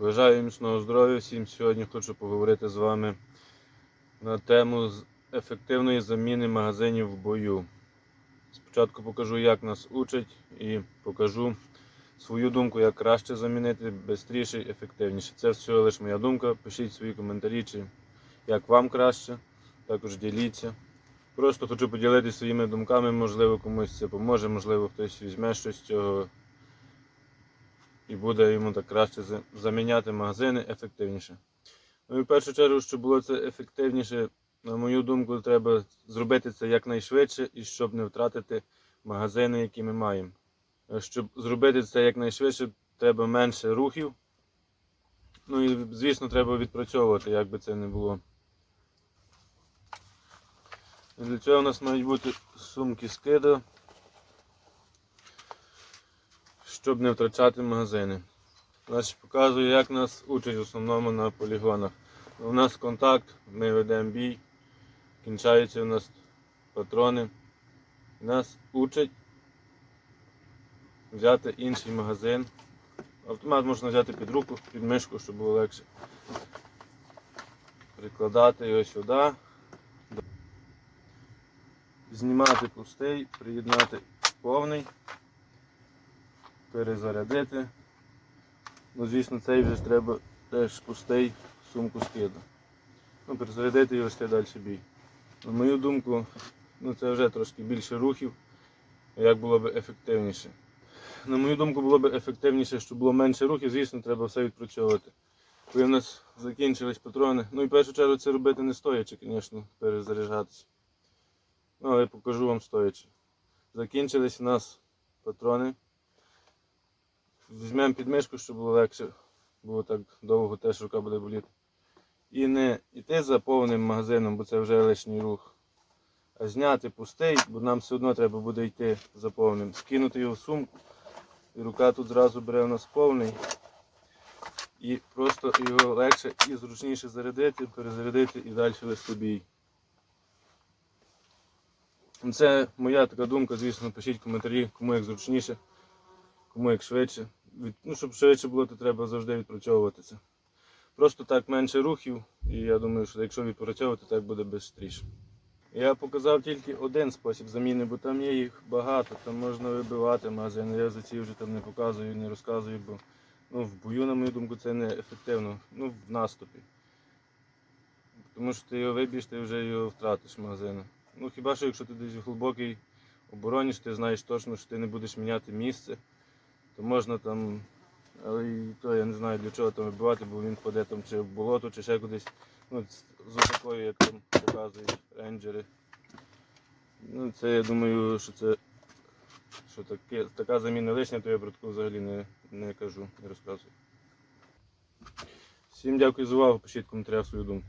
Бажаю міцного здоров'я всім. Сьогодні хочу поговорити з вами на тему ефективної заміни магазинів в бою. Спочатку покажу, як нас учать, і покажу свою думку, як краще замінити, швидше і ефективніше. Це все лише моя думка. Пишіть свої коментарі, чи як вам краще. Також діліться. Просто хочу поділитися своїми думками, можливо, комусь це поможе, можливо, хтось візьме щось з цього і буде йому так краще заміняти магазини ефективніше. Ну і в першу чергу, щоб було це ефективніше, на мою думку, треба зробити це якнайшвидше і щоб не втратити магазини, які ми маємо. Щоб зробити це якнайшвидше, треба менше рухів. Ну і, звісно, треба відпрацьовувати, як би це не було. Для цього у нас мають бути сумки скиду, щоб не втрачати магазини. Значить, показую, як нас учать в основному на полігонах. У нас контакт, ми ведемо бій, кінчаються у нас патрони. Нас учать взяти інший магазин. Автомат можна взяти під руку, під мишку, щоб було легше. Прикладати його сюди. Знімати пустий, приєднати повний, перезарядити. Ну, звісно, цей вже треба теж пустий сумку скиду. Ну, перезарядити і вести далі бій. На мою думку, ну це вже трошки більше рухів, як було б ефективніше. На мою думку, було б ефективніше, щоб було менше рухів, звісно, треба все відпрацьовувати. Коли в нас закінчились патрони. Ну і в першу чергу це робити не стоячи, звісно, перезаряджатися. Ну, але покажу вам стоячи. Закінчились у нас патрони. Візьмемо підмишку, щоб було легше, бо так довго теж рука буде боліти. І не йти за повним магазином, бо це вже лишній рух. А зняти пустий, бо нам все одно треба буде йти за повним. Скинути його в сумку. І рука тут зразу бере у нас повний. І просто його легше і зручніше зарядити, перезарядити і далі вести бій. Це моя така думка, звісно, пишіть коментарі, кому як зручніше, кому як швидше. Ну, щоб швидше було, то треба завжди відпрацьовувати це. Просто так менше рухів, і я думаю, що якщо відпрацьовувати, так буде швидше. Я показав тільки один спосіб заміни, бо там є їх багато, там можна вибивати магазин. Я за ці вже там не показую, не розказую, бо ну, в бою, на мою думку, це не ефективно. Ну, в наступі. Тому що ти його виб'єш, ти вже його втратиш магазину. Ну хіба що якщо ти десь глибокій обороні, ти знаєш точно, що ти не будеш міняти місце, то можна там. Але і то я не знаю для чого там вибивати, бо він впаде там чи в болото, чи ще кудись. Ну, з з такою, як там показують рейнджери. Ну, це я думаю, що це що таке, така заміна лишня, то я про таку взагалі не, не кажу, не розказую. Всім дякую за увагу, пишіть в свою думку.